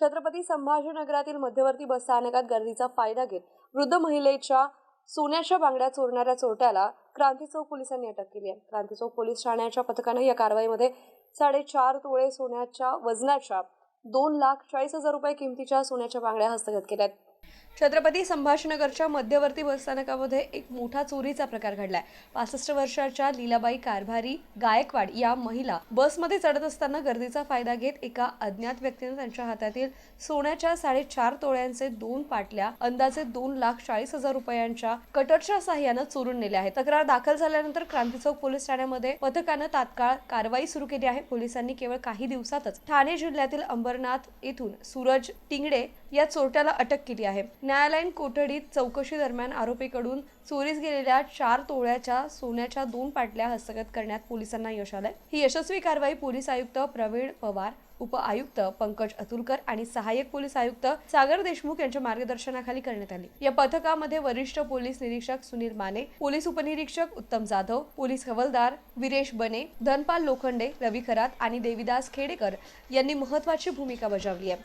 छत्रपती संभाजीनगरातील मध्यवर्ती बस स्थानकात गर्दीचा फायदा घेत वृद्ध महिलेच्या सोन्याच्या बांगड्या चोरणाऱ्या चोरट्याला क्रांती चौक पोलिसांनी अटक केली आहे. क्रांती चौक पोलीस ठाण्याच्या पथकानं या कारवाईमध्ये साडेचार तोळे सोन्याच्या वजनाच्या दोन लाख चाळीस हजार रुपये किमतीच्या सोन्याच्या बांगड्या हस्तगत केल्या आहेत छत्रपती संभाजीनगरच्या मध्यवर्ती बसस्थानकामध्ये एक मोठा चोरीचा प्रकार घडलाय. पासष्ट वर्षाच्या लीलाबाई कारभारी गायकवाड या महिला बसमध्ये चढत असताना गर्दीचा फायदा घेत एका अज्ञात व्यक्तीने त्यांच्या हातातील सोन्याच्या साडेचार तोळ्यांचे दोन पाटल्या अंदाजे दोन लाख चाळीस हजार रुपयांच्या कटरच्या साह्यानं चोरून नेल्या आहेत. तक्रार दाखल झाल्यानंतर क्रांती चौक पोलीस ठाण्यामध्ये पथकानं तात्काळ कारवाई सुरू केली आहे. पोलिसांनी केवळ काही दिवसातच ठाणे जिल्ह्यातील अंबरनाथ येथून सूरज टिंगडे या चोरट्याला अटक केली आहे. न्यायालयीन कोठडीत चौकशी दरम्यान आरोपीकडून चोरीस गेलेल्या चार तोळ्याच्या सोन्याच्या दोन पाटल्या हस्तगत करण्यात पोलिसांना यश आलंय. ही यशस्वी कारवाई पोलीस आयुक्त प्रवीण पवार उपआयुक्त पंकज अतुलकर आणि सहाय्यक पोलीस आयुक्त सागर देशमुख यांच्या मार्गदर्शनाखाली करण्यात आली. या पथकामध्ये वरिष्ठ पोलीस निरीक्षक सुनील माने पोलीस उपनिरीक्षक उत्तम जाधव पोलीस हवलदार विरेश बने धनपाल लोखंडे रवी खरात आणि देविदास खेडेकर यांनी महत्वाची भूमिका बजावली आहे.